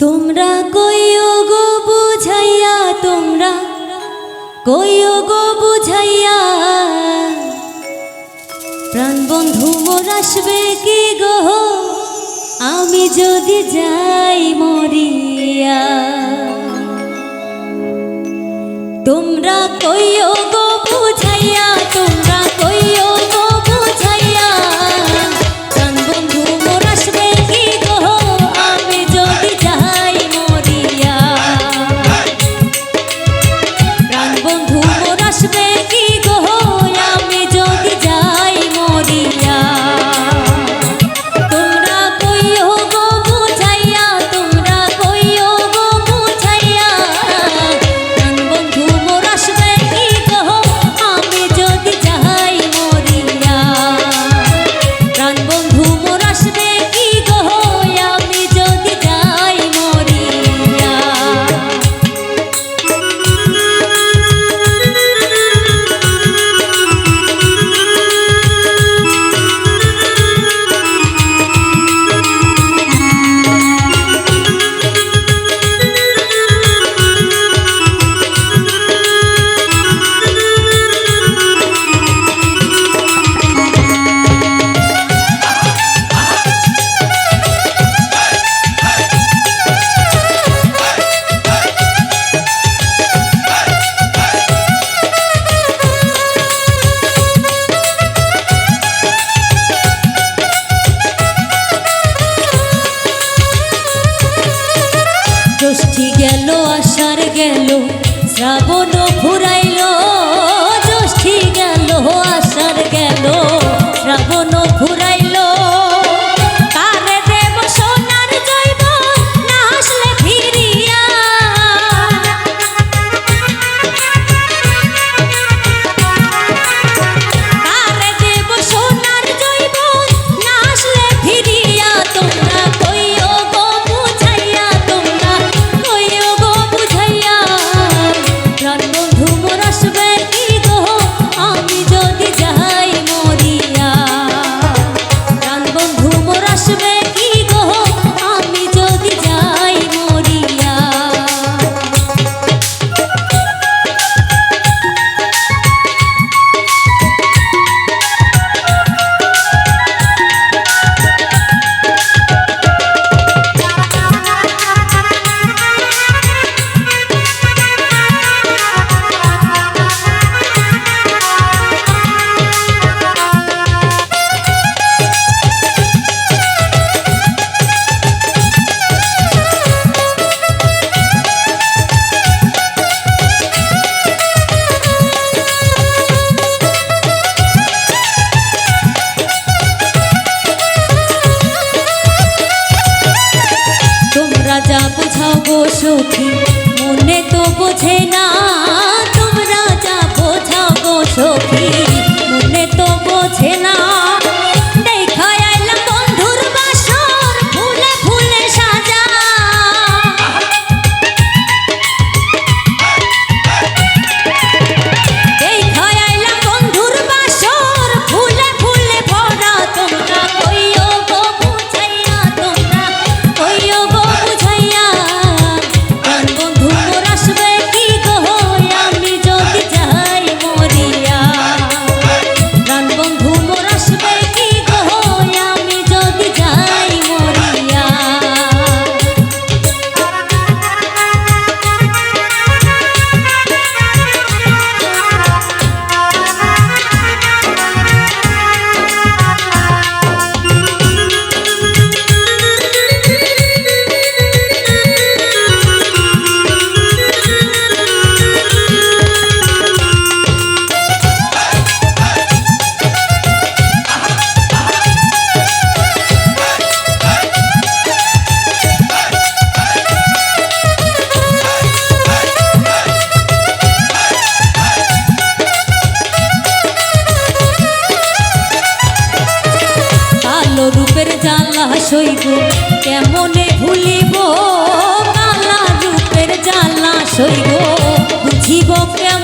তোমরা কইও গো বুঝাইয়া, তোমরা কইও গো বুঝাইয়া। প্রাণ বন্ধু মোর আসবে কি গো? আমি যদি যাই মরিয়া। তোমরা কইও গো বুঝাইয়া, তোমরা today. গেল শ্রাবণ ফুরাই সখী মনে তো বোঝে না তোমরা যা বোঝাও গো সখী। মনে তো বোঝে না রূপের জ্বালা সইব কেমনে ভুলিব? কালা রূপের জ্বালা সইব বুঝিব কেমন